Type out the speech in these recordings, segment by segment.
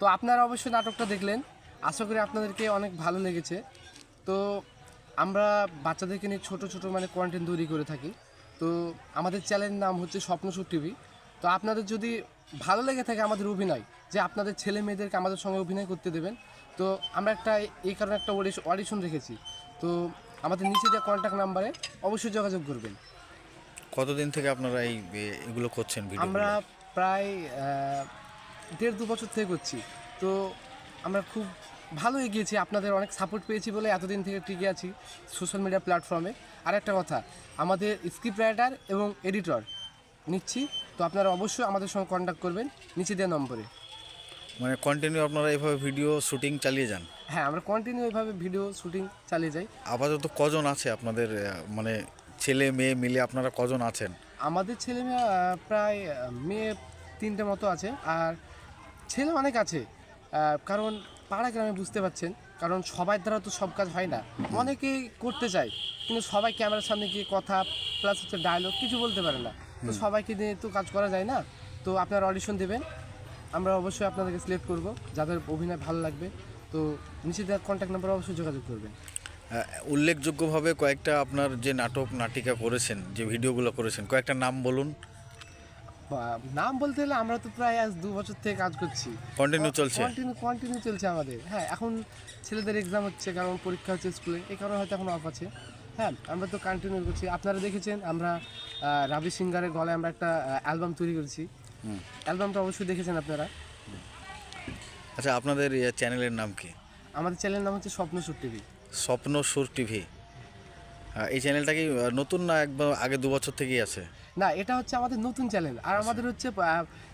তো আপনারা অবশ্যই নাটকটা দেখলেন। আশা করি আপনাদেরকে অনেক ভালো লেগেছে। তো আমরা বাচ্চাদেরকে নিয়ে ছোট ছোট মানে কন্টেন্ট তৈরি করে থাকি। তো আমাদের চ্যানেলের নাম হচ্ছে স্বপ্নসুর টিভি তো আপনাদের যদি ভালো লেগে থাকে আমাদের অভিনয় যে আপনাদের ছেলে মেয়েদেরকে আমাদের সঙ্গে অভিনয় করতে দেবেন তো আমরা একটা এই কারণে একটা অডিশন রেখেছি। তো আমাদের নিচে যে কন্ট্যাক্ট নাম্বারে অবশ্যই যোগাযোগ করবেন। কতদিন থেকে আপনারা এই এগুলো করছেন আমরা প্রায় দেড় দু বছর থেকে করছি। তো আমরা খুব ভালো এগিয়েছি আপনাদের অনেক সাপোর্ট পেয়েছি বলে এতদিন থেকে টিকে আছি সোশ্যাল মিডিয়া প্ল্যাটফর্মে আর একটা কথা আমাদের স্ক্রিপ্ট রাইটার এবং এডিটর নিচ্ছি তো আপনারা অবশ্যই আমাদের সঙ্গে কন্ট্যাক্ট করবেন নিচে দেওয়া নম্বরে। মানে কন্টিনিউ আপনারা এইভাবে ভিডিও শুটিং চালিয়ে যান? হ্যাঁ আমরা কন্টিনিউ এইভাবে ভিডিও শুটিং চালিয়ে যাই। আপাতত কজন আছে আপনাদের মানে ছেলে মেয়ে মিলে আপনারা কজন আছেন? আমাদের ছেলে মেয়ে প্রায় মেয়ে তিনটে মতো আছে আর ছেলে অনেক আছে। কারণ পাড়া গ্রামে বুঝতে পারছেন কারণ সবার দ্বারা তো সব কাজ হয় না। অনেকেই করতে চায় কিন্তু সবাই ক্যামেরার সামনে গিয়ে কথা প্লাস হচ্ছে ডায়লগ কিছু বলতে পারে না। তো সবাইকে নিয়ে তো কাজ করা যায় না। তো আপনারা অডিশন দেবেন। আমরা অবশ্যই আপনাদেরকে সিলেক্ট করব যাদের অভিনয় ভালো লাগবে। তো নিচে দেওয়ার কন্ট্যাক্ট নাম্বার অবশ্যই যোগাযোগ করবেন। উল্লেখযোগ্যভাবে কয়েকটা আপনার যে নাটক নাটিকা করেছেন যে ভিডিওগুলো করেছেন কয়েকটা নাম বলুন। নাম বলতে গেলে আমরা তো প্রায় আজ দু বছর থেকে কাজ করছি। কন্টিনিউ চলছে? কন্টিনিউ কন্টিনিউ চলছে আমাদের। হ্যাঁ এখন ছেলেদের এক্সাম হচ্ছে কারণ পরীক্ষা হচ্ছে স্কুলে। এই কারণে হয়তো এখন অফ আছে। হ্যাঁ আমরা তো কন্টিনিউ করছি। আপনারা দেখেছেন আমরা রাবি সিঙ্গারের গলায় আমরা একটা অ্যালবাম তৈরি করেছি। অ্যালবামটা অবশ্যই দেখেছেন আপনারা? আচ্ছা আপনাদের ইয়ে চ্যানেলের নাম কি? আমাদের চ্যানেলের নাম হচ্ছে স্বপ্ন সুর টিভি। স্বপ্ন সুর টিভি। এই চ্যানেলটা কি নতুন না একবার আগে দু বছর থেকেই আছে? না এটা হচ্ছে আমাদের নতুন চ্যানেল আর আমাদের হচ্ছে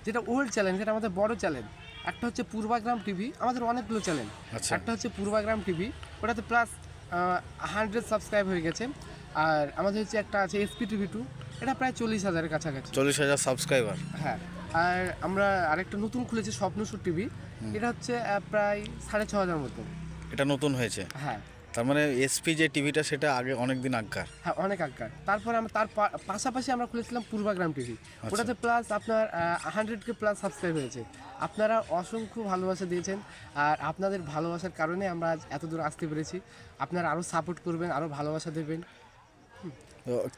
যেটা ওল্ড চ্যানেল যেটা আমাদের বড় চ্যানেল একটা হচ্ছে পূর্বাগ্রাম টিভি আমাদের অনেকগুলো চ্যানেল একটা হচ্ছে পূর্বাগ্রাম টিভি ওটাতে প্লাস হান্ড্রেড সাবস্ক্রাইব হয়ে গেছে। আর আমাদের হচ্ছে একটা আছে এসপি টিভি টু এটা প্রায় চল্লিশ হাজারের কাছাকাছি। চল্লিশ হাজার সাবস্ক্রাইবার হ্যাঁ আর আমরা আরেকটা নতুন খুলেছি স্বপ্নসুর টিভি এটা হচ্ছে প্রায় সাড়ে ছ হাজার মতো এটা নতুন হয়েছে। হ্যাঁ। তার মানে এসপি যে টিভিটা সেটা আগে অনেক দিন আগকার। হ্যাঁ অনেক আজ্ঞার তারপরে আমরা তার পাশাপাশি আমরা খুলেছিলাম পূর্বাগ্রাম টিভি ওটাতে প্লাস আপনার হান্ড্রেড কে প্লাস সাবস্ক্রাইব হয়েছে। আপনারা অসংখ্য ভালোবাসা দিয়েছেন। আর আপনাদের ভালোবাসার কারণে আমরা আজ এত দূর আসতে পেরেছি। আপনারা আরও সাপোর্ট করবেন আরও ভালোবাসা দেবেন।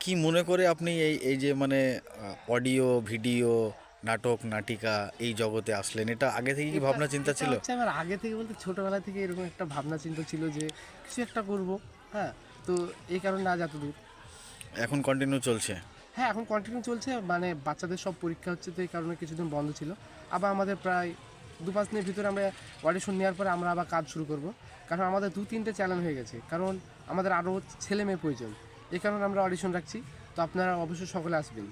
কি মনে করে আপনি এই এই যে মানে অডিও ভিডিও নাটক নাটিকা এই জগতে আসলেন। এটা আগে থেকে কি ভাবনা চিন্তা ছিল? আমার আগে থেকে বলতে ছোটবেলা থেকে এরকম একটা ভাবনা চিন্তা ছিল যে কিছু একটা করব হ্যাঁ? তো এই কারণে আজ এত দূর এখন কন্টিনিউ চলছে? হ্যাঁ এখন কন্টিনিউ চলছে মানে বাচ্চাদের সব পরীক্ষা হচ্ছে তো এই কারণে কিছুদিন বন্ধ ছিল। আবার আমাদের প্রায় দু পাঁচ দিনের ভিতরে আমরা অডিশন নেওয়ার পরে আমরা আবার কাজ শুরু করব। কারণ আমাদের দু তিনটে চ্যানেল হয়ে গেছে। কারণ আমাদের আরও ছেলে মেয়ে প্রয়োজন। এই কারণে আমরা অডিশন রাখছি। তো আপনারা অবশ্যই সকলে আসবেন।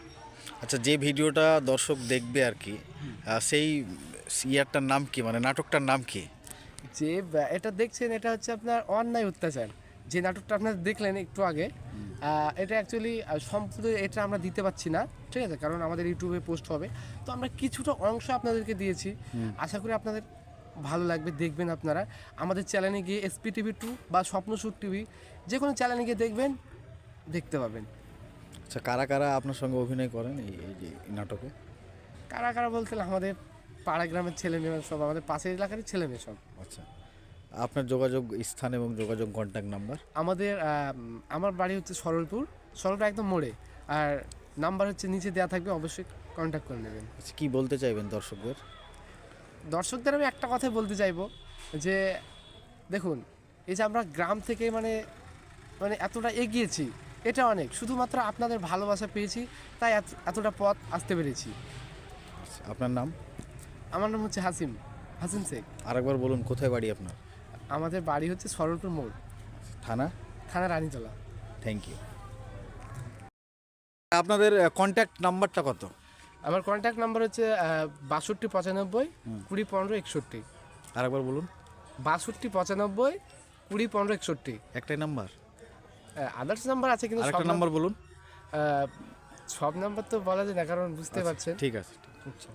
আচ্ছা যে ভিডিওটা দর্শক দেখবে আর কি সেই ইয়ারটার নাম কি মানে নাটকটার নাম কি? যে এটা দেখছেন এটা হচ্ছে আপনার অন্যায় অত্যাচার। যে নাটকটা আপনারা দেখলেন একটু আগে এটা অ্যাকচুয়ালি সম্পূর্ণ এটা আমরা দিতে পারছি না ঠিক আছে? কারণ আমাদের ইউটিউবে পোস্ট হবে। তো আমরা কিছুটা অংশ আপনাদেরকে দিয়েছি। আশা করি আপনাদের ভালো লাগবে দেখবেন আপনারা। আমাদের চ্যানেলে গিয়ে এসপি টিভি টু বা স্বপ্নসুর টিভি যে কোনো চ্যানেলে গিয়ে দেখবেন দেখতে পাবেন। আচ্ছা কারা কারা আপনার সঙ্গে অভিনয় করেন এই এই যে নাটকে? কারা কারা বলতে আমাদের পাড়া গ্রামের ছেলে মেয়ে সব আমাদের পাশের এলাকারই ছেলে মেয়ে সব। আচ্ছা আপনার যোগাযোগ স্থান এবং যোগাযোগ কন্ট্যাক্ট নাম্বার আমাদের আমার বাড়ি হচ্ছে সরলপুর সরলপুর একদম মোড়ে আর নাম্বার হচ্ছে নিচে দেওয়া থাকবে অবশ্যই কন্ট্যাক্ট করে নেবেন। আচ্ছা কী বলতে চাইবেন দর্শকদের? দর্শকদের আমি একটা কথাই বলতে চাইব যে দেখুন এই যে আমরা গ্রাম থেকে মানে মানে এতটা এগিয়েছি এটা অনেক। শুধুমাত্র আপনাদের ভালোবাসা পেয়েছি তাই এত- এতটা পথ আসতে পেরেছি। আপনার নাম? আমার নাম হচ্ছে হাসিম হাসিম শেখ। আরেকবার বলুন কোথায় বাড়ি আপনার? আমাদের বাড়ি হচ্ছে সরলপুর মোড়। থানা? থানা রানীতলা। থ্যাংক ইউ আপনাদের কন্ট্যাক্ট নাম্বারটা কত? আমার কন্ট্যাক্ট নাম্বার হচ্ছে বাষট্টি পঁচানব্বই কুড়ি পনেরো একষট্টি। আরেকবার বলুন। বাষট্টি পঁচানব্বই কুড়ি পনেরো একষট্টি। একটাই নাম্বার আদার্স নাম্বার আছে কিন্তু সব আরেকটা নাম্বার বলুন। আহ, সব নাম্বার তো বলা যায় না কারণ বুঝতে পারছেন। ঠিক আছে। আচ্ছা।